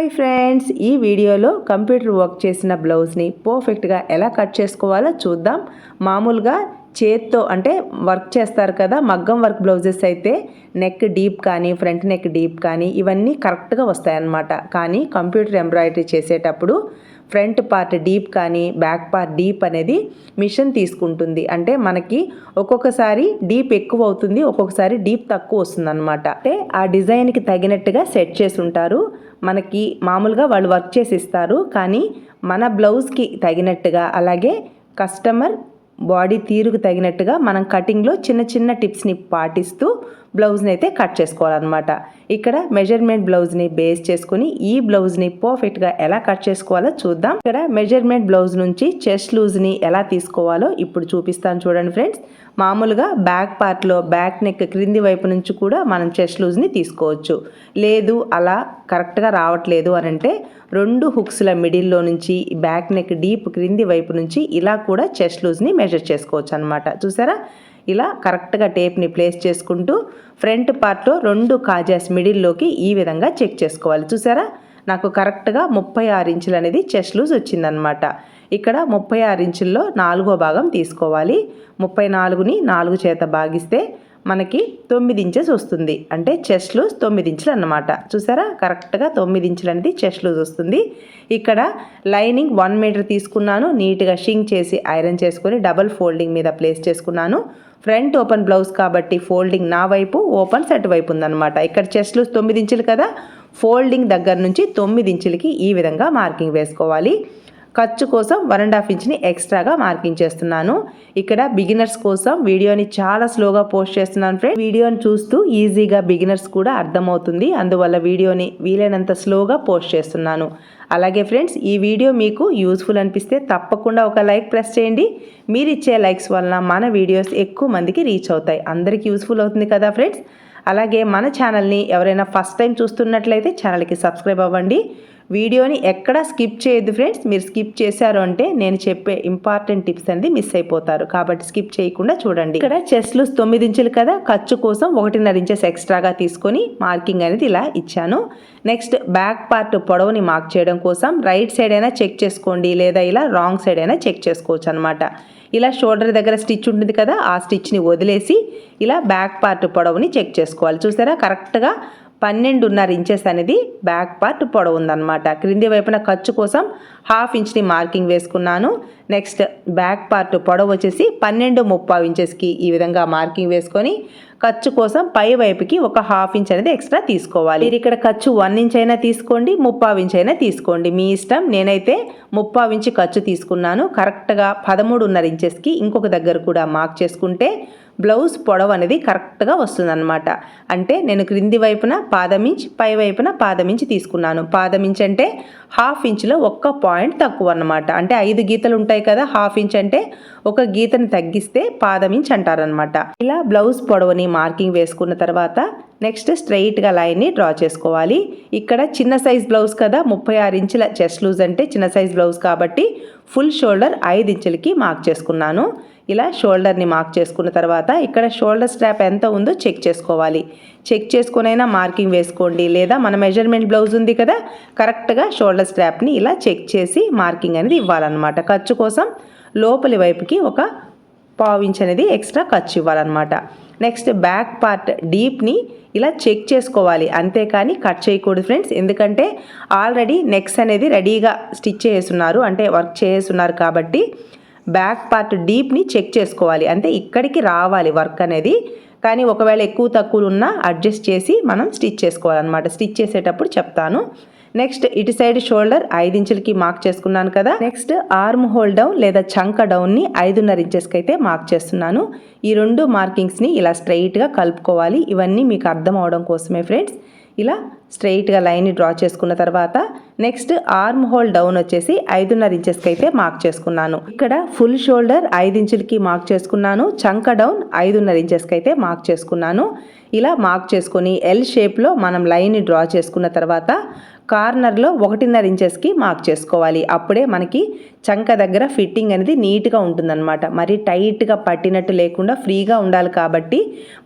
Hi friends ఈ వీడియోలో computer work చేసిన బ్లౌజ్ని పర్ఫెక్ట్గా ఎలా కట్ చేసుకోవాలో చూద్దాం. మామూలుగా చేత్తో అంటే వర్క్ చేస్తారు కదా మగ్గం వర్క్ బ్లౌజెస్ అయితే నెక్ డీప్ కానీ ఫ్రంట్ నెక్ డీప్ కానీ ఇవన్నీ కరెక్ట్గా వస్తాయన్నమాట. కానీ కంప్యూటర్ ఎంబ్రాయిడరీ చేసేటప్పుడు ఫ్రంట్ పార్ట్ డీప్ కానీ బ్యాక్ పార్ట్ డీప్ అనేది మిషన్ తీసుకుంటుంది. అంటే మనకి ఒక్కొక్కసారి డీప్ ఎక్కువ అవుతుంది ఒక్కొక్కసారి డీప్ తక్కువ వస్తుంది అనమాట అంటే ఆ డిజైన్కి తగినట్టుగా సెట్ చేసి ఉంటారు మనకి మామూలుగా వాళ్ళు వర్క్ చేసి ఇస్తారు కానీ మన బ్లౌజ్కి తగినట్టుగా అలాగే కస్టమర్ బాడీ తీరుకు తగినట్టుగా మనం కటింగ్లో చిన్న చిన్న టిప్స్ని పాటిస్తూ బ్లౌజ్ని అయితే కట్ చేసుకోవాలన్నమాట. ఇక్కడ మెజర్మెంట్ బ్లౌజ్ని బేస్ చేసుకుని ఈ బ్లౌజ్ని పర్ఫెక్ట్గా ఎలా కట్ చేసుకోవాలో చూద్దాం. ఇక్కడ మెజర్మెంట్ బ్లౌజ్ నుంచి చెస్ట్ లూజ్ని ఎలా తీసుకోవాలో ఇప్పుడు చూపిస్తాను చూడండి ఫ్రెండ్స్. మామూలుగా బ్యాక్ పార్ట్లో బ్యాక్ నెక్ క్రింది వైపు నుంచి కూడా మనం చెస్ట్ లూజ్ని తీసుకోవచ్చు. లేదు అలా కరెక్ట్గా రావట్లేదు అని అంటే రెండు హుక్స్ల మిడిల్లో నుంచి బ్యాక్ నెక్ డీప్ క్రింది వైపు నుంచి ఇలా కూడా చెస్ట్ లూజ్ని మెజర్ చేసుకోవచ్చు అనమాట చూసారా? ఇలా కరెక్ట్గా టేప్ని ప్లేస్ చేసుకుంటూ ఫ్రంట్ పార్ట్లో రెండు కాజాస్ మిడిల్లోకి ఈ విధంగా చెక్ చేసుకోవాలి. చూసారా? నాకు కరెక్ట్గా ముప్పై ఆరు ఇంచులు అనేది చెస్ట్ లూజ్ వచ్చిందనమాట ఇక్కడ ముప్పై ఆరు ఇంచుల్లో నాలుగో భాగం తీసుకోవాలి. ముప్పై నాలుగుని నాలుగు చేత భాగిస్తే మనకి తొమ్మిది ఇంచెస్ వస్తుంది. అంటే చెస్ట్ లూజ్ తొమ్మిది ఇంచులు అన్నమాట. చూసారా? కరెక్ట్గా తొమ్మిది ఇంచులు అనేది చెస్ట్ లూజ్ వస్తుంది. ఇక్కడ లైనింగ్ వన్ మీటర్ తీసుకున్నాను. నీట్గా షింగ్ చేసి ఐరన్ చేసుకొని డబల్ ఫోల్డింగ్ మీద ప్లేస్ చేసుకున్నాను. ఫ్రంట్ ఓపెన్ బ్లౌజ్ కాబట్టి ఫోల్డింగ్ నా వైపు ఓపెన్ సెట్ వైపు ఉందన్నమాట. ఇక్కడ చెస్ట్లు తొమ్మిది ఇంచులు కదా? ఫోల్డింగ్ దగ్గర నుంచి తొమ్మిది ఇంచులకి ఈ విధంగా మార్కింగ్ వేసుకోవాలి. ఖర్చు కోసం వన్ అండ్ హాఫ్ ఇంచ్ని ఎక్స్ట్రాగా మార్కింగ్ చేస్తున్నాను. ఇక్కడ బిగినర్స్ కోసం వీడియోని చాలా స్లోగా పోస్ట్ చేస్తున్నాను ఫ్రెండ్ వీడియోని చూస్తూ ఈజీగా బిగినర్స్ కూడా అర్థమవుతుంది. అందువల్ల వీడియోని వీలైనంత స్లోగా పోస్ట్ చేస్తున్నాను. అలాగే ఫ్రెండ్స్ ఈ వీడియో మీకు యూస్ఫుల్ అనిపిస్తే తప్పకుండా ఒక లైక్ ప్రెస్ చేయండి. మీరు ఇచ్చే లైక్స్ వలన మన వీడియోస్ ఎక్కువ మందికి రీచ్ అవుతాయి. అందరికీ యూస్ఫుల్ అవుతుంది కదా ఫ్రెండ్స్? అలాగే మన ఛానల్ని ఎవరైనా ఫస్ట్ టైం చూస్తున్నట్లయితే ఛానల్కి సబ్స్క్రైబ్ అవ్వండి. వీడియోని ఎక్కడా స్కిప్ చేయొద్దు ఫ్రెండ్స్. మీరు స్కిప్ చేశారు అంటే నేను చెప్పే ఇంపార్టెంట్ టిప్స్ అనేది మిస్ అయిపోతారు. కాబట్టి స్కిప్ చేయకుండా చూడండి. ఇక్కడ చెస్లు తొమ్మిది ఇంచులు కదా. ఖర్చు కోసం ఒకటిన్నర ఇంచెస్ ఎక్స్ట్రాగా తీసుకొని మార్కింగ్ అనేది ఇలా ఇచ్చాను. నెక్స్ట్ బ్యాక్ పార్ట్ పొడవుని మార్క్ చేయడం కోసం రైట్ సైడ్ అయినా చెక్ చేసుకోండి. లేదా ఇలా రాంగ్ సైడ్ అయినా చెక్ చేసుకోవచ్చు అనమాట ఇలా షోల్డర్ దగ్గర స్టిచ్ ఉంటుంది కదా. ఆ స్టిచ్ని వదిలేసి ఇలా బ్యాక్ పార్ట్ పొడవుని చెక్ చేసుకోవాలి. చూసారా? కరెక్ట్గా పన్నెండున్నర ఇంచెస్ అనేది బ్యాక్ పార్ట్ పొడవు ఉందన్నమాట. క్రింది వైపున ఖర్చు కోసం హాఫ్ ఇంచ్ని మార్కింగ్ వేసుకున్నాను. నెక్స్ట్ బ్యాక్ పార్ట్ పొడవు వచ్చేసి పన్నెండు ముప్పావు ఇంచెస్కి ఈ విధంగా మార్కింగ్ వేసుకొని ఖర్చు కోసం పై వైపుకి ఒక హాఫ్ ఇంచ్ అనేది ఎక్స్ట్రా తీసుకోవాలి. మీరు ఇక్కడ ఖర్చు వన్ ఇంచ్ అయినా తీసుకోండి ముప్పావు ఇంచ్ అయినా తీసుకోండి. మీ ఇష్టం నేనైతే ముప్పావు ఇంచ్ ఖర్చు తీసుకున్నాను. కరెక్ట్గా పదమూడున్నర ఇంచెస్కి ఇంకొక దగ్గర కూడా మార్క్ చేసుకుంటే బ్లౌజ్ పొడవు అనేది కరెక్ట్గా వస్తుందన్నమాట. అంటే నేను క్రింది వైపున పాదమించ్ పై వైపున పాదమించి తీసుకున్నాను. పాదమించ్ అంటే హాఫ్ ఇంచ్లో ఒక్క పాయింట్ తక్కువ అన్నమాట. అంటే ఐదు గీతలు ఉంటాయి కదా హాఫ్ ఇంచ్ అంటే ఒక గీతని తగ్గిస్తే పాదమించ్ అంటారనమాట ఇలా బ్లౌజ్ పొడవుని మార్కింగ్ వేసుకున్న తర్వాత నెక్స్ట్ స్ట్రైట్గా లైన్ని డ్రా చేసుకోవాలి. ఇక్కడ చిన్న సైజ్ బ్లౌజ్ కదా ముప్పై ఆరు ఇంచుల చెస్ట్ లూజ్ అంటే చిన్న సైజ్ బ్లౌజ్ కాబట్టి ఫుల్ షోల్డర్ ఐదు ఇంచులకి మార్క్ చేసుకున్నాను. ఇలా షోల్డర్ని మార్క్ చేసుకున్న తర్వాత ఇక్కడ షోల్డర్ స్ట్రాప్ ఎంత ఉందో చెక్ చేసుకోవాలి. చెక్ చేసుకునైనా మార్కింగ్ వేసుకోండి. లేదా మన మెజర్మెంట్ బ్లౌజ్ ఉంది కదా కరెక్ట్గా షోల్డర్ స్ట్రాప్ని ఇలా చెక్ చేసి మార్కింగ్ అనేది ఇవ్వాలన్నమాట. ఖర్చు కోసం లోపలి వైపుకి ఒక పావించ్ అనేది ఎక్స్ట్రా ఖర్చు ఇవ్వాలన్నమాట. నెక్స్ట్ బ్యాక్ పార్ట్ డీప్ని ఇలా చెక్ చేసుకోవాలి. అంతేకాని కట్ చేయకూడదు ఫ్రెండ్స్. ఎందుకంటే ఆల్రెడీ నెక్స్ అనేది రెడీగా స్టిచ్ చేస్తున్నారు. అంటే వర్క్ చేస్తున్నారు కాబట్టి బ్యాక్ పార్ట్ డీప్ని చెక్ చేసుకోవాలి. అంటే ఇక్కడికి రావాలి వర్క్ అనేది. కానీ ఒకవేళ ఎక్కువ తక్కువ ఉన్నా అడ్జస్ట్ చేసి మనం స్టిచ్ చేసుకోవాలన్నమాట. స్టిచ్ చేసేటప్పుడు చెప్తాను. నెక్స్ట్ ఇటు సైడ్ షోల్డర్ ఐదు ఇంచులకి మార్క్ చేసుకున్నాను కదా. నెక్స్ట్ ఆర్మ్ హోల్ డౌన్ లేదా చంక డౌన్ని ఐదున్నర ఇంచెస్కి అయితే మార్క్ చేస్తున్నాను. ఈ రెండు మార్కింగ్స్ని ఇలా స్ట్రైట్గా కలుపుకోవాలి. ఇవన్నీ మీకు అర్థం అవడం కోసమే ఫ్రెండ్స్. ఇలా స్ట్రెయిట్గా లైన్ని డ్రా చేసుకున్న తర్వాత నెక్స్ట్ ఆర్మ్ హోల్ డౌన్ వచ్చేసి ఐదున్నర ఇంచెస్కి అయితే మార్క్ చేసుకున్నాను. ఇక్కడ ఫుల్ షోల్డర్ ఐదు ఇంచులకి మార్క్ చేసుకున్నాను. చంక డౌన్ ఐదున్నర ఇంచెస్కి అయితే మార్క్ చేసుకున్నాను. ఇలా మార్క్ చేసుకొని ఎల్ షేప్లో మనం లైన్ని డ్రా చేసుకున్న తర్వాత కార్నర్లో ఒకటిన్నర ఇంచెస్కి మార్క్ చేసుకోవాలి. అప్పుడే మనకి చంక దగ్గర ఫిట్టింగ్ అనేది నీట్గా ఉంటుందన్నమాట. మరి టైట్గా పట్టినట్టు లేకుండా ఫ్రీగా ఉండాలి కాబట్టి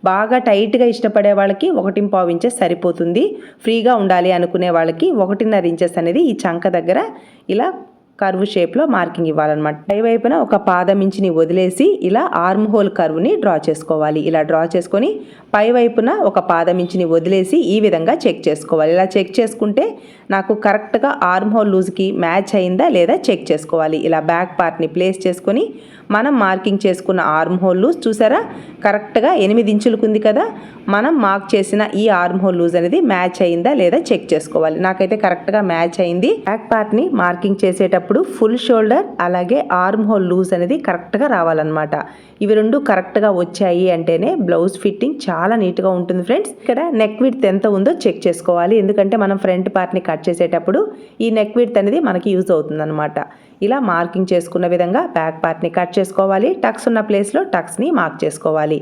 బాగా టైట్గా ఇష్టపడే వాళ్ళకి ఒకటి పావు ఇంచెస్ సరిపోతుంది. ఫ్రీగా ఉండాలి అనుకునే వాళ్ళకి ఒకటిన్నర ఇంచెస్ అనేది ఈ చంక దగ్గర ఇలా కర్వ్ షేప్లో మార్కింగ్ ఇవ్వాలన్నమాట. పై వైపున ఒక పాదం ఇంచిని వదిలేసి ఇలా ఆర్మ్ హోల్ కర్వ్ని డ్రా చేసుకోవాలి. ఇలా డ్రా చేసుకొని పై వైపున ఒక పాదం ఇంచిని వదిలేసి ఈ విధంగా చెక్ చేసుకోవాలి. ఇలా చెక్ చేసుకుంటే నాకు కరెక్ట్గా ఆర్మ్ హోల్ లూజ్కి మ్యాచ్ అయిందా లేదా చెక్ చేసుకోవాలి. ఇలా బ్యాక్ పార్ట్ని ప్లేస్ చేసుకొని మనం మార్కింగ్ చేసుకున్న ఆర్మ్ హోల్ లూజ్ చూసారా? కరెక్ట్గా ఎనిమిది ఇంచులకు ఉంది కదా? మనం మార్క్ చేసిన ఈ ఆర్మ్ హోల్ లూజ్ అనేది మ్యాచ్ అయిందా లేదా చెక్ చేసుకోవాలి. నాకైతే కరెక్ట్గా మ్యాచ్ అయింది. బ్యాక్ పార్ట్ని మార్కింగ్ చేసేటప్పుడు ఫుల్ షోల్డర్ అలాగే ఆర్మ్ హోల్ లూజ్ అనేది కరెక్ట్గా రావాలన్నమాట. ఇవి రెండు కరెక్ట్గా వచ్చాయి అంటేనే బ్లౌజ్ ఫిట్టింగ్ చాలా నీట్గా ఉంటుంది ఫ్రెండ్స్. ఇక్కడ నెక్ విడ్త్ ఎంత ఉందో చెక్ చేసుకోవాలి. ఎందుకంటే మనం ఫ్రంట్ పార్ట్ని కట్ చేసేటప్పుడు ఈ నెక్ విడ్త్ అనేది మనకి యూజ్ అవుతుందన్నమాట. ఇలా మార్కింగ్ చేసుకున్న విధంగా బ్యాక్ పార్ట్ని కట్ చేసుకోవాలి. టక్స్ ఉన్న ప్లేస్లో టక్స్ని మార్క్ చేసుకోవాలి.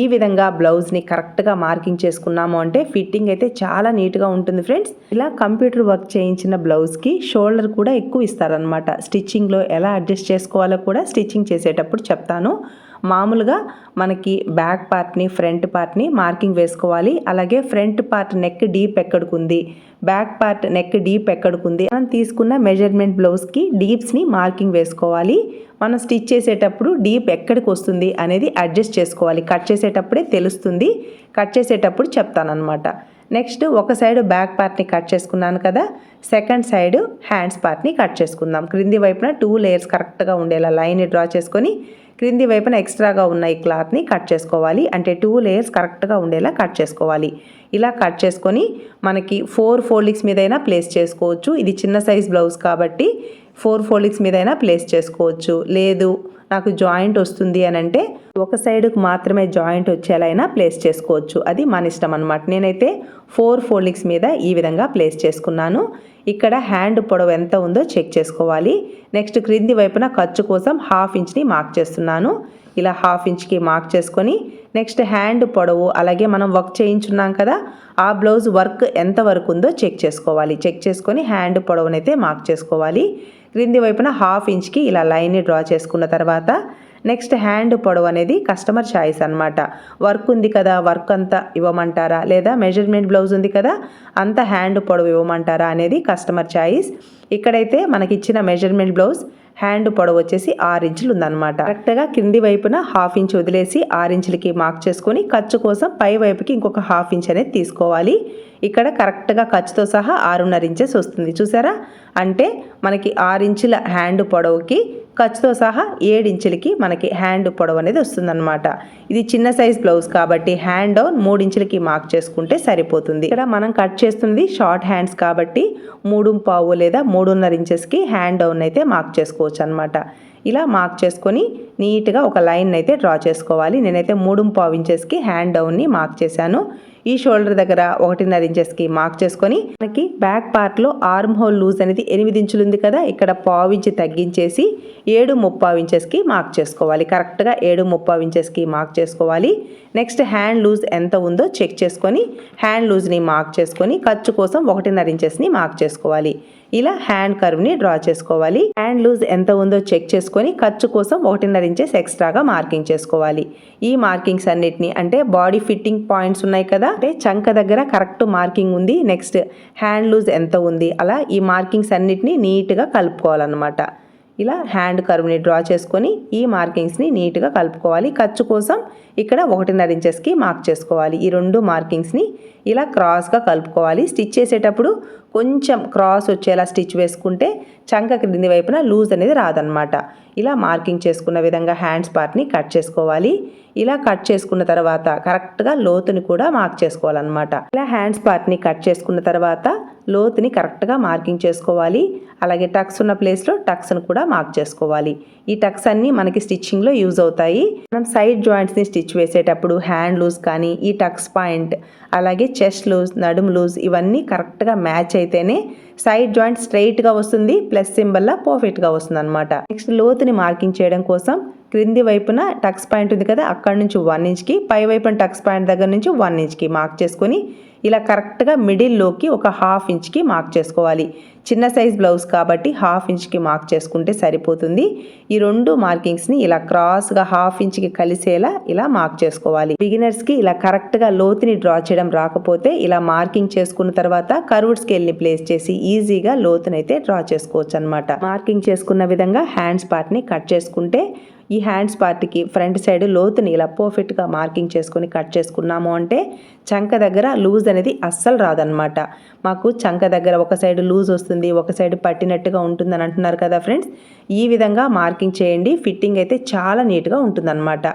ఈ విధంగా బ్లౌజ్ని కరెక్ట్గా మార్కింగ్ చేసుకున్నాము అంటే ఫిట్టింగ్ అయితే చాలా నీట్గా ఉంటుంది ఫ్రెండ్స్. ఇలా కంప్యూటర్ వర్క్ చేయించిన బ్లౌజ్కి షోల్డర్ కూడా ఎక్కువ ఇస్తారనమాట స్టిచ్చింగ్లో ఎలా అడ్జస్ట్ చేసుకోవాలో కూడా స్టిచ్చింగ్ చేసేటప్పుడు చెప్తాను. మామూలుగా మనకి బ్యాక్ పార్ట్ని ఫ్రంట్ పార్ట్ని మార్కింగ్ వేసుకోవాలి. అలాగే ఫ్రంట్ పార్ట్ నెక్ డీప్ ఎక్కడికుంది బ్యాక్ పార్ట్ నెక్ డీప్ ఎక్కడికుంది. మనం తీసుకున్న మెజర్మెంట్ బ్లౌజ్కి డీప్స్ని మార్కింగ్ వేసుకోవాలి. మనం స్టిచ్ చేసేటప్పుడు డీప్ ఎక్కడికి వస్తుంది అనేది అడ్జస్ట్ చేసుకోవాలి. కట్ చేసేటప్పుడే తెలుస్తుంది. కట్ చేసేటప్పుడు చెప్తానమాట నెక్స్ట్ ఒక సైడ్ బ్యాక్ పార్ట్ని కట్ చేసుకున్నాను కదా సెకండ్ సైడ్ హ్యాండ్స్ పార్ట్ని కట్ చేసుకుందాం. క్రింది వైపున టూ లేయర్స్ కరెక్ట్గా ఉండేలా లైన్ డ్రా చేసుకొని క్రింది వైపున ఎక్స్ట్రాగా ఉన్న ఈ క్లాత్ని కట్ చేసుకోవాలి. అంటే టూ లేయర్స్ కరెక్ట్గా ఉండేలా కట్ చేసుకోవాలి. ఇలా కట్ చేసుకొని మనకి ఫోర్ ఫోల్డింగ్స్ మీదైనా ప్లేస్ చేసుకోవచ్చు. ఇది చిన్న సైజ్ బ్లౌజ్ కాబట్టి ఫోర్ ఫోల్డింగ్స్ మీదైనా ప్లేస్ చేసుకోవచ్చు. లేదు నాకు జాయింట్ వస్తుంది అని అంటే ఒక సైడ్కు మాత్రమే జాయింట్ వచ్చేలా ప్లేస్ చేసుకోవచ్చు. అది మన ఇష్టం అనమాట నేనైతే ఫోర్ ఫోల్డింగ్స్ మీద ఈ విధంగా ప్లేస్ చేసుకున్నాను. ఇక్కడ హ్యాండ్ పొడవు ఎంత ఉందో చెక్ చేసుకోవాలి. నెక్స్ట్ క్రింది వైపున ఖర్చు కోసం హాఫ్ ఇంచ్ని మార్క్ చేస్తున్నాను. ఇలా హాఫ్ ఇంచ్కి మార్క్ చేసుకొని నెక్స్ట్ హ్యాండ్ పొడవు అలాగే మనం వర్క్ చేయించున్నాం కదా ఆ బ్లౌజ్ వర్క్ ఎంత వరకు ఉందో చెక్ చేసుకోవాలి. చెక్ చేసుకొని హ్యాండ్ పొడవునైతే మార్క్ చేసుకోవాలి. క్రింది వైపున హాఫ్ ఇంచ్కి ఇలా లైన్ని డ్రా చేసుకున్న తర్వాత నెక్స్ట్ హ్యాండ్ పొడవు అనేది కస్టమర్ ఛాయిస్ అనమాట వర్క్ ఉంది కదా వర్క్ అంతా ఇవ్వమంటారా? లేదా మెజర్మెంట్ బ్లౌజ్ ఉంది కదా అంత హ్యాండ్ పొడవు ఇవ్వమంటారా అనేది కస్టమర్ ఛాయిస్ ఇక్కడైతే మనకి ఇచ్చిన మెజర్మెంట్ బ్లౌజ్ హ్యాండ్ పొడవు వచ్చేసి ఆరు ఇంచులు ఉందన్నమాట. కరెక్ట్గా కింది వైపున హాఫ్ ఇంచ్ వదిలేసి ఆరు ఇంచులకి మార్క్ చేసుకొని ఖర్చు కోసం పై వైపుకి ఇంకొక హాఫ్ ఇంచ్ అనేది తీసుకోవాలి. ఇక్కడ కరెక్ట్గా ఖర్చుతో సహా ఆరున్నర ఇంచెస్ వస్తుంది. చూసారా? అంటే మనకి ఆరు ఇంచుల హ్యాండ్ పొడవుకి ఖర్చుతో సహా ఇంచులకి మనకి హ్యాండ్ పొడవు అనేది వస్తుందన్నమాట. ఇది చిన్న సైజ్ బ్లౌజ్ కాబట్టి హ్యాండ్ డౌన్ ఇంచులకి మార్క్ చేసుకుంటే సరిపోతుంది. ఇక్కడ మనం కట్ చేస్తుంది షార్ట్ హ్యాండ్స్ కాబట్టి మూడు పావు లేదా మూడున్నర ఇంచెస్కి హ్యాండ్ డౌన్ అయితే మార్క్ చేసుకోవచ్చు అనమాట ఇలా మార్క్ చేసుకొని నీట్గా ఒక లైన్ అయితే డ్రా చేసుకోవాలి. నేనైతే మూడు పావు ఇంచెస్కి హ్యాండ్ డౌన్ని మార్క్ చేశాను. ఈ షోల్డర్ దగ్గర ఒకటిన్నర ఇంచెస్కి మార్క్ చేసుకొని మనకి బ్యాక్ పార్ట్లో ఆర్మ్ హోల్ లూజ్ అనేది ఎనిమిది ఇంచులు ఉంది కదా ఇక్కడ పావు ఇంచి తగ్గించేసి ఏడు ముప్పావు ఇంచెస్కి మార్క్ చేసుకోవాలి. కరెక్ట్గా ఏడు ముప్పావు ఇంచెస్కి మార్క్ చేసుకోవాలి. నెక్స్ట్ హ్యాండ్ లూజ్ ఎంత ఉందో చెక్ చేసుకొని హ్యాండ్ లూజ్ని మార్క్ చేసుకొని ఖర్చు కోసం ఒకటిన్నర ఇంచెస్ని మార్క్ చేసుకోవాలి. ఇలా హ్యాండ్ కర్వ్ని డ్రా చేసుకోవాలి. హ్యాండ్ లూజ్ ఎంత ఉందో చెక్ చేసుకొని ఖర్చు కోసం ఒకటిన్నర ఇంచెస్ ఎక్స్ట్రాగా మార్కింగ్ చేసుకోవాలి. ఈ మార్కింగ్స్ అన్నిటిని అంటే బాడీ ఫిట్టింగ్ పాయింట్స్ ఉన్నాయి కదా అంటే చంక దగ్గర కరెక్ట్ మార్కింగ్ ఉంది నెక్స్ట్ హ్యాండ్ లూజ్ ఎంత ఉంది అలా ఈ మార్కింగ్స్ అన్నిటిని నీట్గా కలుపుకోవాలన్నమాట. ఇలా హ్యాండ్ కర్వ్ని డ్రా చేసుకొని ఈ మార్కింగ్స్ని నీట్గా కలుపుకోవాలి. ఖర్చు కోసం ఇక్కడ ఒకటిన్నర ఇంచెస్కి మార్క్ చేసుకోవాలి. ఈ రెండు మార్కింగ్స్ని ఇలా క్రాస్గా కలుపుకోవాలి. స్టిచ్ చేసేటప్పుడు కొంచెం క్రాస్ వచ్చేలా స్టిచ్ వేసుకుంటే చంక క్రింది వైపున లూజ్ అనేది రాదనమాట ఇలా మార్కింగ్ చేసుకున్న విధంగా హ్యాండ్స్ పార్ట్ని కట్ చేసుకోవాలి. ఇలా కట్ చేసుకున్న తర్వాత కరెక్ట్గా లోతుని కూడా మార్క్ చేసుకోవాలన్నమాట. ఇలా హ్యాండ్స్ పార్ట్ని కట్ చేసుకున్న తర్వాత లోతుని కరెక్ట్గా మార్కింగ్ చేసుకోవాలి. అలాగే టక్స్ ఉన్న ప్లేస్లో టక్స్ను కూడా మార్క్ చేసుకోవాలి. ఈ టక్స్ అన్నీ మనకి స్టిచ్చింగ్లో యూజ్ అవుతాయి. మనం సైడ్ జాయింట్స్ని స్టిచ్ వేసేటప్పుడు హ్యాండ్ లూజ్ కానీ ఈ టక్స్ పాయింట్ అలాగే చెస్ట్ లూజ్ నడుము లూజ్ ఇవన్నీ కరెక్ట్గా మ్యాచ్ అయితేనే సైడ్ జాయింట్ స్ట్రైట్గా వస్తుంది ప్లస్ సింబల్లా పర్ఫెక్ట్గా వస్తుంది అనమాట నెక్స్ట్ లోతుని మార్కింగ్ చేయడం కోసం క్రింది వైపున టక్స్ పాయింట్ ఉంది కదా అక్కడి నుంచి వన్ ఇంచ్కి పై వైపున టక్స్ పాయింట్ దగ్గర నుంచి వన్ ఇంచ్కి మార్క్ చేసుకొని ఇలా కరెక్ట్గా మిడిల్లోకి ఒక హాఫ్ ఇంచ్కి మార్క్ చేసుకోవాలి. చిన్న సైజ్ బ్లౌజ్ కాబట్టి హాఫ్ ఇంచ్కి మార్క్ చేసుకుంటే సరిపోతుంది. ఈ రెండు మార్కింగ్స్ని ఇలా క్రాస్గా హాఫ్ ఇంచ్కి కలిసేలా ఇలా మార్క్ చేసుకోవాలి. బిగినర్స్కి ఇలా కరెక్ట్గా లోతుని డ్రా చేయడం రాకపోతే ఇలా మార్కింగ్ చేసుకున్న తర్వాత కర్వ్డ్ స్కేల్ని ప్లేస్ చేసి ఈజీగా లోతునైతే డ్రా చేసుకోవచ్చు అనమాట మార్కింగ్ చేసుకున్న విధంగా హ్యాండ్స్ పార్ట్ని కట్ చేసుకుంటే ఈ హ్యాండ్స్ పార్ట్కి ఫ్రంట్ సైడ్ లోతుని ఇలా పర్ఫెక్ట్గా మార్కింగ్ చేసుకొని కట్ చేసుకున్నాము అంటే చంక దగ్గర లూజ్ అనేది అస్సలు రాదనమాట మాకు చంక దగ్గర ఒక సైడ్ లూజ్ వస్తుంది ఒక సైడ్ పట్టినట్టుగా ఉంటుందని అంటున్నారు కదా ఫ్రెండ్స్? ఈ విధంగా మార్కింగ్ చేయండి ఫిట్టింగ్ అయితే చాలా నీట్గా ఉంటుందన్నమాట.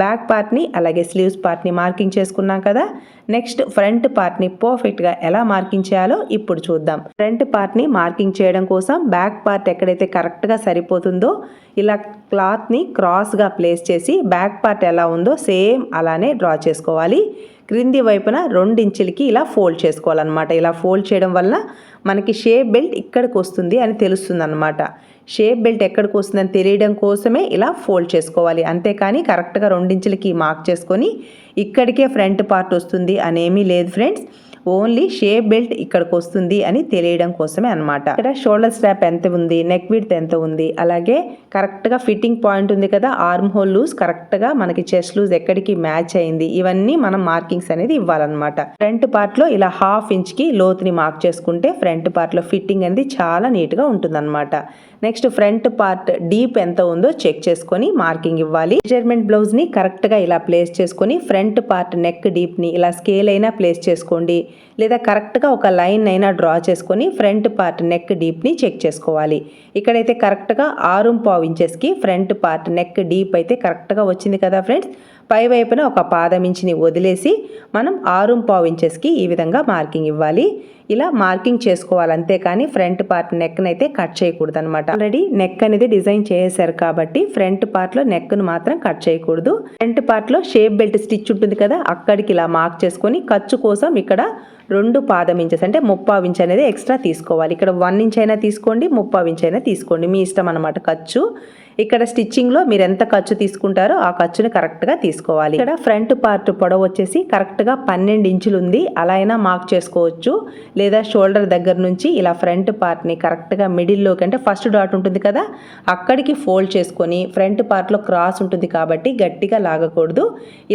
బ్యాక్ పార్ట్ని అలాగే స్లీవ్స్ పార్ట్ని మార్కింగ్ చేసుకున్నాం కదా. నెక్స్ట్ ఫ్రంట్ పార్ట్ని పర్ఫెక్ట్గా ఎలా మార్కింగ్ చేయాలో ఇప్పుడు చూద్దాం. ఫ్రంట్ పార్ట్ని మార్కింగ్ చేయడం కోసం బ్యాక్ పార్ట్ ఎక్కడైతే కరెక్ట్గా సరిపోతుందో ఇలా క్లాత్ని క్రాస్గా ప్లేస్ చేసి బ్యాక్ పార్ట్ ఎలా ఉందో సేమ్ అలానే డ్రా చేసుకోవాలి. క్రింది వైపున రెండించులకి ఇలా ఫోల్డ్ చేసుకోవాలన్నమాట. ఇలా ఫోల్డ్ చేయడం వల్ల మనకి షేప్ బెల్ట్ ఇక్కడికి వస్తుంది అని తెలుస్తుంది అనమాట షేప్ బెల్ట్ ఎక్కడికి వస్తుందని తెలియడం కోసమే ఇలా ఫోల్డ్ చేసుకోవాలి. అంతేకాని కరెక్ట్గా రెండించులకి మార్క్ చేసుకొని ఇక్కడికే ఫ్రంట్ పార్ట్ వస్తుంది అనేమీ లేదు ఫ్రెండ్స్. ఓన్లీ షేప్ బెల్ట్ ఇక్కడికి వస్తుంది అని తెలియడం కోసమే అనమాట ఇక్కడ షోల్డర్ స్ట్రాప్ ఎంత ఉంది నెక్ విడ్త్ ఎంత ఉంది అలాగే కరెక్ట్గా ఫిట్టింగ్ పాయింట్ ఉంది కదా ఆర్మ్ హోల్ లూజ్ కరెక్ట్గా మనకి చెస్ట్ లూజ్ ఎక్కడికి మ్యాచ్ అయింది ఇవన్నీ మనం మార్కింగ్స్ అనేది ఇవ్వాలన్నమాట. ఫ్రంట్ పార్ట్లో ఇలా హాఫ్ ఇంచ్కి లోతుని మార్క్ చేసుకుంటే ఫ్రంట్ పార్ట్లో ఫిట్టింగ్ అనేది చాలా నీట్గా ఉంటుందన్నమాట. నెక్స్ట్ ఫ్రంట్ పార్ట్ డీప్ ఎంత ఉందో చెక్ చేసుకొని మార్కింగ్ ఇవ్వాలి. మెజర్మెంట్ బ్లౌజ్ని కరెక్ట్గా ఇలా ప్లేస్ చేసుకొని ఫ్రంట్ పార్ట్ నెక్ డీప్ని ఇలా స్కేల్ అయినా ప్లేస్ చేసుకోండి. లేదా కరెక్ట్గా ఒక లైన్ అయినా డ్రా చేసుకొని ఫ్రంట్ పార్ట్ నెక్ డీప్ని చెక్ చేసుకోవాలి. ఇక్కడైతే కరెక్ట్గా ఆరు పావు ఇంచెస్కి ఫ్రంట్ పార్ట్ నెక్ డీప్ అయితే కరెక్ట్గా వచ్చింది కదా ఫ్రెండ్స్? పై వైపున ఒక పాదం ఇంచుని వదిలేసి మనం ఆరు పావు ఇంచెస్కి ఈ విధంగా మార్కింగ్ ఇవ్వాలి. ఇలా మార్కింగ్ చేసుకోవాలి. అంతేకాని ఫ్రంట్ పార్ట్ నెక్ని అయితే కట్ చేయకూడదు అనమాట ఆల్రెడీ నెక్ అనేది డిజైన్ చేసేసారు కాబట్టి ఫ్రంట్ పార్ట్లో నెక్ను మాత్రం కట్ చేయకూడదు. ఫ్రంట్ పార్ట్లో షేప్ బెల్ట్ స్టిచ్ ఉంటుంది కదా అక్కడికి ఇలా మార్క్ చేసుకొని ఖర్చు కోసం ఇక్కడ రెండు పాదం ఇంచెస్ అంటే ముప్పావు ఇంచ్ అనేది ఎక్స్ట్రా తీసుకోవాలి. ఇక్కడ వన్ ఇంచ్ అయినా తీసుకోండి ముప్పావు ఇంచ్ అయినా తీసుకోండి. మీ ఇష్టం అనమాట ఖర్చు. ఇక్కడ స్టిచ్చింగ్లో మీరు ఎంత ఖర్చు తీసుకుంటారో ఆ ఖర్చుని కరెక్ట్గా తీసుకోవాలి. ఇక్కడ ఫ్రంట్ పార్ట్ పొడవు వచ్చేసి కరెక్ట్గా పన్నెండు ఇంచులు ఉంది. అలా అయినా మార్క్ చేసుకోవచ్చు. లేదా షోల్డర్ దగ్గర నుంచి ఇలా ఫ్రంట్ పార్ట్ని కరెక్ట్గా మిడిల్లోకి అంటే ఫస్ట్ డాట్ ఉంటుంది కదా అక్కడికి ఫోల్డ్ చేసుకొని ఫ్రంట్ పార్ట్లో క్రాస్ ఉంటుంది కాబట్టి గట్టిగా లాగకూడదు.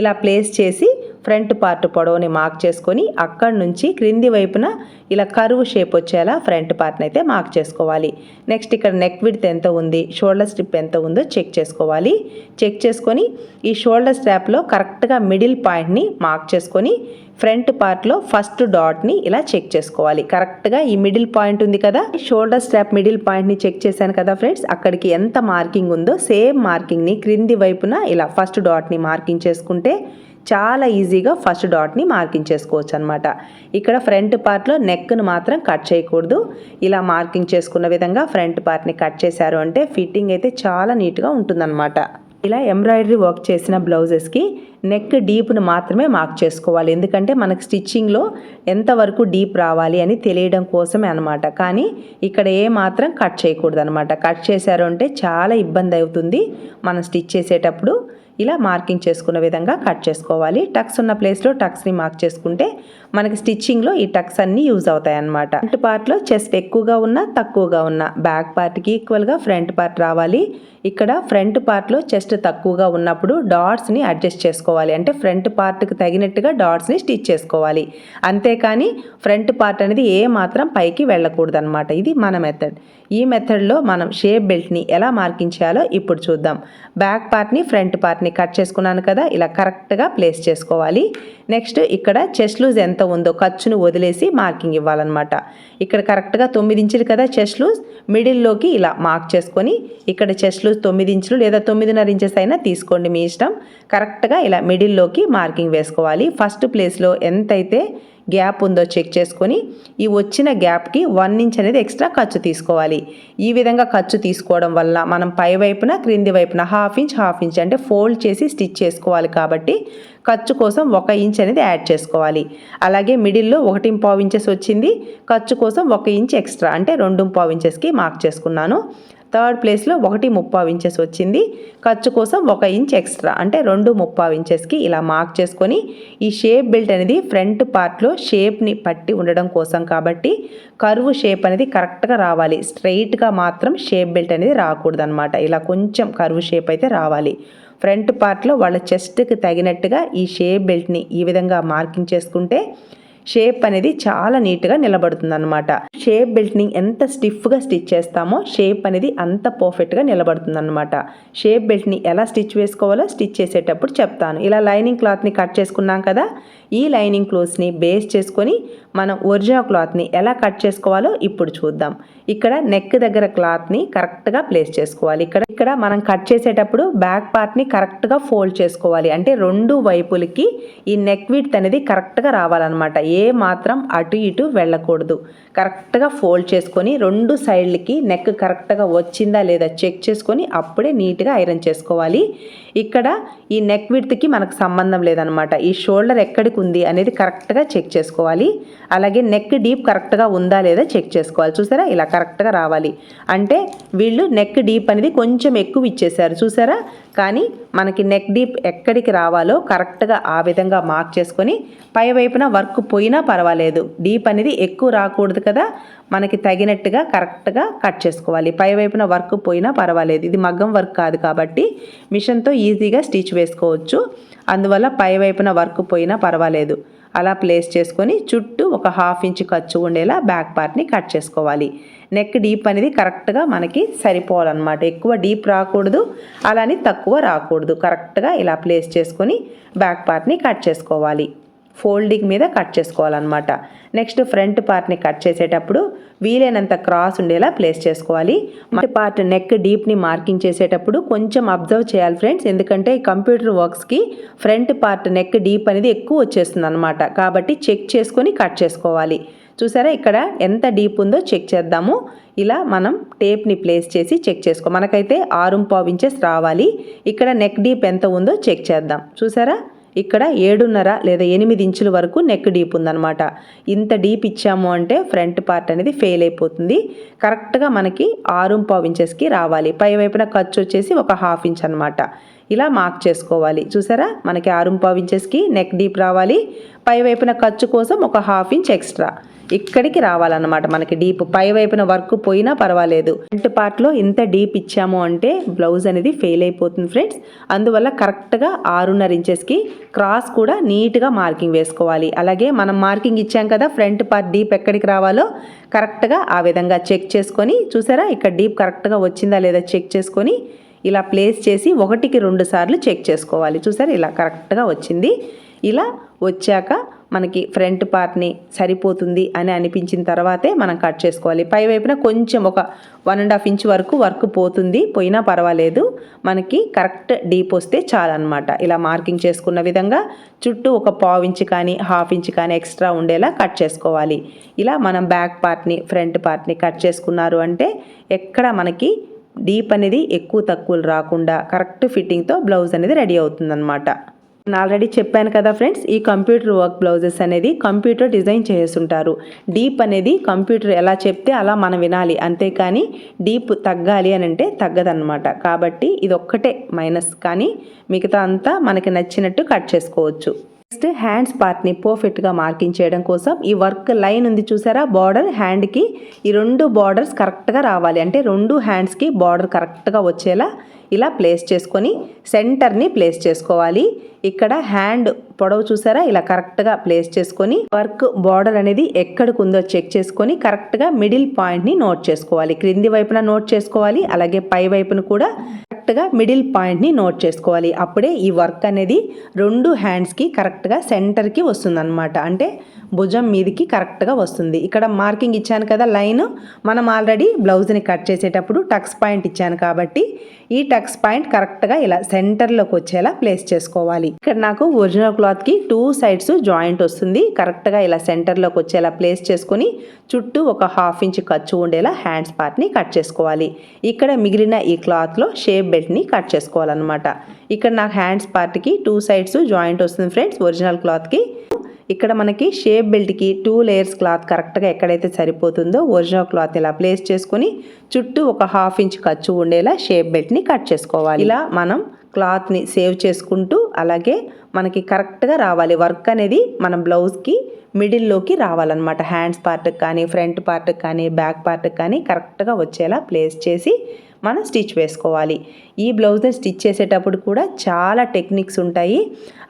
ఇలా ప్లేస్ చేసి ఫ్రంట్ పార్ట్ పొడవుని మార్క్ చేసుకొని అక్కడి నుంచి క్రింది వైపున ఇలా కరువు షేప్ వచ్చేలా ఫ్రంట్ పార్ట్ని అయితే మార్క్ చేసుకోవాలి. నెక్స్ట్ ఇక్కడ నెక్ విడ్త్ ఎంత ఉంది షోల్డర్ స్ట్రిప్ ఎంత ఉందో చెక్ చేసుకోవాలి. చెక్ చేసుకొని ఈ షోల్డర్ స్ట్రాప్లో కరెక్ట్గా మిడిల్ పాయింట్ని మార్క్ చేసుకొని ఫ్రంట్ పార్ట్లో ఫస్ట్ డాట్ని ఇలా చెక్ చేసుకోవాలి. కరెక్ట్గా ఈ మిడిల్ పాయింట్ ఉంది కదా షోల్డర్ స్ట్రాప్ మిడిల్ పాయింట్ని చెక్ చేశాను కదా ఫ్రెండ్స్ అక్కడికి ఎంత మార్కింగ్ ఉందో సేమ్ మార్కింగ్ని క్రింది వైపున ఇలా ఫస్ట్ డాట్ని మార్కింగ్ చేసుకుంటే చాలా ఈజీగా ఫస్ట్ డాట్ని మార్కింగ్ చేసుకోవచ్చు అనమాట ఇక్కడ ఫ్రంట్ పార్ట్లో నెక్ను మాత్రం కట్ చేయకూడదు. ఇలా మార్కింగ్ చేసుకున్న విధంగా ఫ్రంట్ పార్ట్ని కట్ చేశారు అంటే ఫిట్టింగ్ అయితే చాలా నీట్గా ఉంటుందన్నమాట. ఇలా ఎంబ్రాయిడరీ వర్క్ చేసిన బ్లౌజెస్కి నెక్ డీప్ను మాత్రమే మార్క్ చేసుకోవాలి. ఎందుకంటే మనకు స్టిచ్చింగ్లో ఎంతవరకు డీప్ రావాలి అని తెలియడం కోసమే అనమాట కానీ ఇక్కడ ఏ మాత్రం కట్ చేయకూడదు అనమాట కట్ చేశారు అంటే చాలా ఇబ్బంది అవుతుంది. మనం స్టిచ్ చేసేటప్పుడు ఇలా మార్కింగ్ చేసుకున్న విధంగా కట్ చేసుకోవాలి. టక్స్ ఉన్న ప్లేస్లో టక్స్ని మార్క్ చేసుకుంటే మనకి స్టిచ్చింగ్లో ఈ టక్స్ అన్నీ యూజ్ అవుతాయి అనమాట ఫ్రంట్ పార్ట్లో చెస్ట్ ఎక్కువగా ఉన్నా తక్కువగా ఉన్నా బ్యాక్ పార్ట్కి ఈక్వల్గా ఫ్రంట్ పార్ట్ రావాలి. ఇక్కడ ఫ్రంట్ పార్ట్లో చెస్ట్ తక్కువగా ఉన్నప్పుడు డాట్స్ని అడ్జస్ట్ చేసుకోవాలి. అంటే ఫ్రంట్ పార్ట్కి తగినట్టుగా డాట్స్ని స్టిచ్ చేసుకోవాలి. అంతేకాని ఫ్రంట్ పార్ట్ అనేది ఏ మాత్రం పైకి వెళ్ళకూడదు అనమాట ఇది మన మెథడ్ ఈ మెథడ్లో మనం షేప్ బెల్ట్ని ఎలా మార్కింగ్ చేయాలో ఇప్పుడు చూద్దాం. బ్యాక్ పార్ట్ని ఫ్రంట్ పార్ట్ని కట్ చేసుకున్నాను కదా ఇలా కరెక్ట్గా ప్లేస్ చేసుకోవాలి. నెక్స్ట్ ఇక్కడ చెస్ట్ లూజ్ ఎంత ఉందో ఖర్చును వదిలేసి మార్కింగ్ ఇవ్వాలన్నమాట. ఇక్కడ కరెక్ట్గా తొమ్మిది ఇంచులు కదా చెస్ట్ లూజ్ మిడిల్లోకి ఇలా మార్క్ చేసుకొని ఇక్కడ చెస్ట్ లూజ్ తొమ్మిది ఇంచులు లేదా తొమ్మిదిన్నర ఇంచెస్ అయినా తీసుకోండి మీ ఇష్టం. కరెక్ట్గా ఇలా మిడిల్లోకి మార్కింగ్ వేసుకోవాలి. ఫస్ట్ ప్లేస్లో ఎంతైతే గ్యాప్ ఉందో చెక్ చేసుకొని ఈ వచ్చిన గ్యాప్కి వన్ ఇంచ్ అనేది ఎక్స్ట్రా ఖర్చు తీసుకోవాలి. ఈ విధంగా ఖర్చు తీసుకోవడం వల్ల మనం పై వైపున క్రింది వైపున హాఫ్ ఇంచ్ హాఫ్ ఇంచ్ అంటే ఫోల్డ్ చేసి స్టిచ్ చేసుకోవాలి కాబట్టి ఖర్చు కోసం ఒక ఇంచ్ అనేది యాడ్ చేసుకోవాలి. అలాగే మిడిల్లో ఒకటి పావు ఇంచెస్ వచ్చింది. ఖర్చు కోసం ఒక ఇంచ్ ఎక్స్ట్రా అంటే రెండు పావు ఇంచెస్కి మార్క్ చేసుకున్నాను. థర్డ్ ప్లేస్లో ఒకటి ముప్పావు ఇంచెస్ వచ్చింది. ఖర్చు కోసం ఒక ఇంచ్ ఎక్స్ట్రా అంటే రెండు ముప్పావు ఇంచెస్కి ఇలా మార్క్ చేసుకొని ఈ షేప్ బెల్ట్ అనేది ఫ్రంట్ పార్ట్లో షేప్ని పట్టి ఉండడం కోసం కాబట్టి కరువు షేప్ అనేది కరెక్ట్గా రావాలి. స్ట్రైట్గా మాత్రం షేప్ బెల్ట్ అనేది రాకూడదు అనమాట ఇలా కొంచెం కరువు షేప్ అయితే రావాలి. ఫ్రంట్ పార్ట్లో వాళ్ళ చెస్ట్కి తగినట్టుగా ఈ షేప్ బెల్ట్ని ఈ విధంగా మార్కింగ్ చేసుకుంటే షేప్ అనేది చాలా నీట్గా నిలబడుతుంది అనమాట షేప్ బెల్ట్ని ఎంత స్టిఫ్గా స్టిచ్ చేస్తామో షేప్ అనేది అంత పర్ఫెక్ట్గా నిలబడుతుంది అనమాట షేప్ బెల్ట్ని ఎలా స్టిచ్ వేసుకోవాలో స్టిచ్ చేసేటప్పుడు చెప్తాను. ఇలా లైనింగ్ క్లాత్ని కట్ చేసుకున్నాం కదా ఈ లైనింగ్ క్లోత్స్ని బేస్ చేసుకొని మనం ఒరిజినల్ క్లాత్ని ఎలా కట్ చేసుకోవాలో ఇప్పుడు చూద్దాం. ఇక్కడ నెక్ దగ్గర క్లాత్ని కరెక్ట్గా ప్లేస్ చేసుకోవాలి. ఇక్కడ ఇక్కడ మనం కట్ చేసేటప్పుడు బ్యాక్ పార్ట్ని కరెక్ట్గా ఫోల్డ్ చేసుకోవాలి. అంటే రెండు వైపులకి ఈ నెక్ విడ్త్ అనేది కరెక్ట్గా రావాలన్నమాట. ఏ ఏ మాత్రం అటు ఇటు వెళ్ళకూడదు. కరెక్ట్గా ఫోల్డ్ చేసుకొని రెండు సైడ్లకి నెక్ కరెక్ట్గా వచ్చిందా లేదా చెక్ చేసుకొని అప్పుడే నీట్గా ఐరన్ చేసుకోవాలి. ఇక్కడ ఈ నెక్ విడ్త్కి మనకు సంబంధం లేదనమాట. ఈ షోల్డర్ ఎక్కడికి ఉంది అనేది కరెక్ట్గా చెక్ చేసుకోవాలి. అలాగే నెక్ డీప్ కరెక్ట్గా ఉందా లేదా చెక్ చేసుకోవాలి. చూసారా? ఇలా కరెక్ట్గా రావాలి. అంటే వీళ్ళు నెక్ డీప్ అనేది కొంచెం ఎక్కువ ఇచ్చేసారు చూసారా? కానీ మనకి నెక్ డీప్ ఎక్కడికి రావాలో కరెక్ట్గా ఆ విధంగా మార్క్ చేసుకొని పై వైపున వర్క్ పోయినా పర్వాలేదు. డీప్ అనేది ఎక్కువ రాకూడదు కదా. మనకి తగినట్టుగా కరెక్ట్గా కట్ చేసుకోవాలి. పై వైపున వర్క్ పోయినా పర్వాలేదు. ఇది మగ్గం వర్క్ కాదు కాబట్టి మిషన్తో ఈజీగా స్టిచ్ వేసుకోవచ్చు. అందువల్ల పై వైపున వర్క్ పోయినా పర్వాలేదు. అలా ప్లేస్ చేసుకొని చుట్టూ ఒక హాఫ్ ఇంచ్ ఖర్చు ఉండేలా బ్యాక్ పార్ట్ని కట్ చేసుకోవాలి. నెక్ డీప్ అనేది కరెక్ట్గా మనకి సరిపోవాలన్నమాట. ఎక్కువ డీప్ రాకూడదు అలానే తక్కువ రాకూడదు. కరెక్ట్గా ఇలా ప్లేస్ చేసుకొని బ్యాక్ పార్ట్ని కట్ చేసుకోవాలి. ఫోల్డింగ్ మీద కట్ చేసుకోవాలన్నమాట. నెక్స్ట్ ఫ్రంట్ పార్ట్ని కట్ చేసేటప్పుడు వీలైనంత క్రాస్ ఉండేలా ప్లేస్ చేసుకోవాలి. ఫ్రంట్ పార్ట్ నెక్ డీప్ని మార్కింగ్ చేసేటప్పుడు కొంచెం అబ్జర్వ్ చేయాలి ఫ్రెండ్స్ ఎందుకంటే కంప్యూటర్ వర్క్స్కి ఫ్రంట్ పార్ట్ నెక్ డీప్ అనేది ఎక్కువ వచ్చేస్తుంది అనమాట కాబట్టి చెక్ చేసుకొని కట్ చేసుకోవాలి. చూసారా? ఇక్కడ ఎంత డీప్ ఉందో చెక్ చేద్దాము. ఇలా మనం టేప్ని ప్లేస్ చేసి చెక్ చేసుకో మనకైతే ఆరు పావు ఇంచెస్ రావాలి. ఇక్కడ నెక్ డీప్ ఎంత ఉందో చెక్ చేద్దాం. చూసారా? ఇక్కడ ఏడున్నర లేదా ఎనిమిది ఇంచుల వరకు నెక్ డీప్ ఉందన్నమాట. ఇంత డీప్ ఇచ్చాము అంటే ఫ్రంట్ పార్ట్ అనేది ఫెయిల్ అయిపోతుంది. కరెక్ట్గా మనకి ఆరు పావు ఇంచెస్కి రావాలి. పై వైపున ఖర్చు వచ్చేసి ఒక హాఫ్ ఇంచ్ అనమాట ఇలా మార్క్ చేసుకోవాలి. చూసారా? మనకి ఆరు పావు ఇంచెస్కి నెక్ డీప్ రావాలి. పై వైపున ఖర్చు కోసం ఒక హాఫ్ ఇంచ్ ఎక్స్ట్రా. ఇక్కడికి రావాలన్నమాట మనకి డీప్. పై వైపున వర్క్ పోయినా పర్వాలేదు. ఫ్రంట్ పార్ట్లో ఇంత డీప్ ఇచ్చాము అంటే బ్లౌజ్ అనేది ఫెయిల్ అయిపోతుంది ఫ్రెండ్స్. అందువల్ల కరెక్ట్గా ఆరున్నర ఇంచెస్కి క్రాస్ కూడా నీట్గా మార్కింగ్ వేసుకోవాలి. అలాగే మనం మార్కింగ్ ఇచ్చాం కదా ఫ్రంట్ పార్ట్ డీప్ ఎక్కడికి రావాలో కరెక్ట్గా ఆ విధంగా చెక్ చేసుకొని చూసారా ఇక్కడ డీప్ కరెక్ట్గా వచ్చిందా లేదా చెక్ చేసుకొని ఇలా ప్లేస్ చేసి ఒకటికి రెండు సార్లు చెక్ చేసుకోవాలి. చూసారా ఇలా కరెక్ట్గా వచ్చింది. ఇలా వచ్చాక మనకి ఫ్రంట్ పార్ట్ని సరిపోతుంది అని అనిపించిన తర్వాతే మనం కట్ చేసుకోవాలి. పై వైపున కొంచెం ఒక వన్ అండ్ హాఫ్ ఇంచ్ వరకు వర్క్ పోతుంది. పోయినా పర్వాలేదు. మనకి కరెక్ట్ డీప్ వస్తే చాలన్నమాట. ఇలా మార్కింగ్ చేసుకున్న విధంగా చుట్టూ ఒక పావు ఇంచ్ కానీ హాఫ్ ఇంచ్ కానీ ఎక్స్ట్రా ఉండేలా కట్ చేసుకోవాలి. ఇలా మనం బ్యాక్ పార్ట్ని ఫ్రంట్ పార్ట్ని కట్ చేసుకున్నారు అంటే ఎక్కడ మనకి డీప్ అనేది ఎక్కువ తక్కువలు రాకుండా కరెక్ట్ ఫిట్టింగ్తో బ్లౌజ్ అనేది రెడీ అవుతుందన్నమాట. నేను ఆల్రెడీ చెప్పాను కదా ఫ్రెండ్స్ ఈ కంప్యూటర్ వర్క్ బ్లౌజెస్ అనేది కంప్యూటర్ డిజైన్ చేస్తుంటారు. డీప్ అనేది కంప్యూటర్ ఎలా చెప్తే అలా మనం వినాలి. అంతేకాని డీప్ తగ్గాలి అని అంటే తగ్గదన్నమాట. కాబట్టి ఇది ఒక్కటే మైనస్ కానీ మిగతా అంతా మనకి నచ్చినట్టు కట్ చేసుకోవచ్చు. నెక్స్ట్ హ్యాండ్స్ పార్ట్ని పర్ఫెక్ట్గా మార్కింగ్ చేయడం కోసం ఈ వర్క్ లైన్ ఉంది చూసారా? బార్డర్ హ్యాండ్కి ఈ రెండు బార్డర్స్ కరెక్ట్గా రావాలి. అంటే రెండు హ్యాండ్స్కి బార్డర్ కరెక్ట్గా వచ్చేలా ఇలా ప్లేస్ చేసుకొని సెంటర్ని ప్లేస్ చేసుకోవాలి. ఇక్కడ హ్యాండ్ పొడవు చూసారా? ఇలా కరెక్ట్గా ప్లేస్ చేసుకొని వర్క్ బార్డర్ అనేది ఎక్కడికి ఉందో చెక్ చేసుకొని కరెక్ట్గా మిడిల్ పాయింట్ని నోట్ చేసుకోవాలి. క్రింది వైపున నోట్ చేసుకోవాలి. అలాగే పై వైపున కూడా కరెక్ట్గా మిడిల్ పాయింట్ని నోట్ చేసుకోవాలి. అప్పుడే ఈ వర్క్ అనేది రెండు హ్యాండ్స్కి కరెక్ట్గా సెంటర్కి వస్తుందన్నమాట. అంటే భుజం మీదకి కరెక్ట్గా వస్తుంది. ఇక్కడ మార్కింగ్ ఇచ్చాను కదా లైన్. మనం ఆల్రెడీ బ్లౌజ్ని కట్ చేసేటప్పుడు టక్స్ పాయింట్ ఇచ్చాను కాబట్టి ఈ టక్స్ పాయింట్ కరెక్ట్గా ఇలా సెంటర్లోకి వచ్చేలా ప్లేస్ చేసుకోవాలి. ఇక్కడ నాకు ఒరిజినల్ క్లాత్కి టూ సైడ్స్ జాయింట్ వస్తుంది. కరెక్ట్గా ఇలా సెంటర్లోకి వచ్చేలా ప్లేస్ చేసుకొని చుట్టూ ఒక హాఫ్ ఇంచ్ ఖర్చు ఉండేలా హ్యాండ్స్ పార్ట్ని కట్ చేసుకోవాలి. ఇక్కడ మిగిలిన ఈ క్లాత్లో షేప్ బెల్ట్ని కట్ చేసుకోవాలన్నమాట. ఇక్కడ నాకు హ్యాండ్స్ పార్ట్కి టూ సైడ్స్ జాయింట్ వస్తుంది ఫ్రెండ్స్ ఒరిజినల్ క్లాత్కి. ఇక్కడ మనకి షేప్ బెల్ట్కి టూ లేయర్స్ క్లాత్ కరెక్ట్గా ఎక్కడైతే సరిపోతుందో ఒరిజినల్ క్లాత్ ఇలా ప్లేస్ చేసుకొని చుట్టూ ఒక హాఫ్ ఇంచ్ ఖర్చు ఉండేలా షేప్ బెల్ట్ని కట్ చేసుకోవాలి. ఇలా మనం క్లాత్ని సేవ్ చేసుకుంటూ అలాగే మనకి కరెక్ట్గా రావాలి. వర్క్ అనేది మన బ్లౌజ్కి మిడిల్లోకి రావాలన్నమాట. హ్యాండ్స్ పార్ట్కి కానీ ఫ్రంట్ పార్ట్కి కానీ బ్యాక్ పార్ట్కి కానీ కరెక్ట్గా వచ్చేలా ప్లేస్ చేసి మనం స్టిచ్ వేసుకోవాలి. ఈ బ్లౌజ్ని స్టిచ్ చేసేటప్పుడు కూడా చాలా టెక్నిక్స్ ఉంటాయి.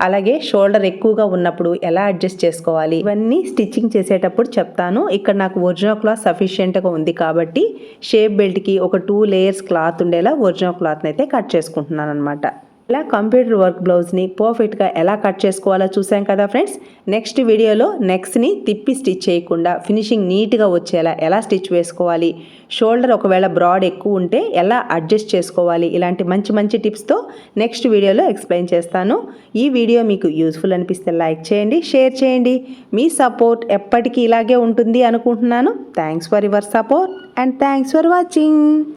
అలాగే షోల్డర్ ఎక్కువగా ఉన్నప్పుడు ఎలా అడ్జస్ట్ చేసుకోవాలి? ఇవన్నీ స్టిచ్చింగ్ చేసేటప్పుడు చెప్తాను. ఇక్కడ నాకు ఒరిజినల్ క్లాత్ సఫిషియెంట్గా ఉంది కాబట్టి షేప్ బెల్ట్కి ఒక టూ లేయర్స్ క్లాత్ ఉండేలా ఒరిజినల్ క్లాత్ని అయితే కట్ చేసుకుంటున్నాను అనమాట ఇలా కంప్యూటర్ వర్క్ బ్లౌజ్ని పర్ఫెక్ట్గా ఎలా కట్ చేసుకోవాలో చూసాం కదా ఫ్రెండ్స్. నెక్స్ట్ వీడియోలో నెక్స్ట్ని తిప్పి స్టిచ్ చేయకుండా ఫినిషింగ్ నీట్గా వచ్చేలా ఎలా స్టిచ్ వేసుకోవాలి షోల్డర్ ఒకవేళ బ్రాడ్ ఎక్కువ ఉంటే ఎలా అడ్జస్ట్ చేసుకోవాలి ఇలాంటి మంచి మంచి టిప్స్తో నెక్స్ట్ వీడియోలో ఎక్స్ప్లెయిన్ చేస్తాను. ఈ వీడియో మీకు యూస్ఫుల్ అనిపిస్తే లైక్ చేయండి షేర్ చేయండి. మీ సపోర్ట్ ఎప్పటికీ ఇలాగే ఉంటుంది అనుకుంటున్నాను. Thanks for your support and thanks for watching.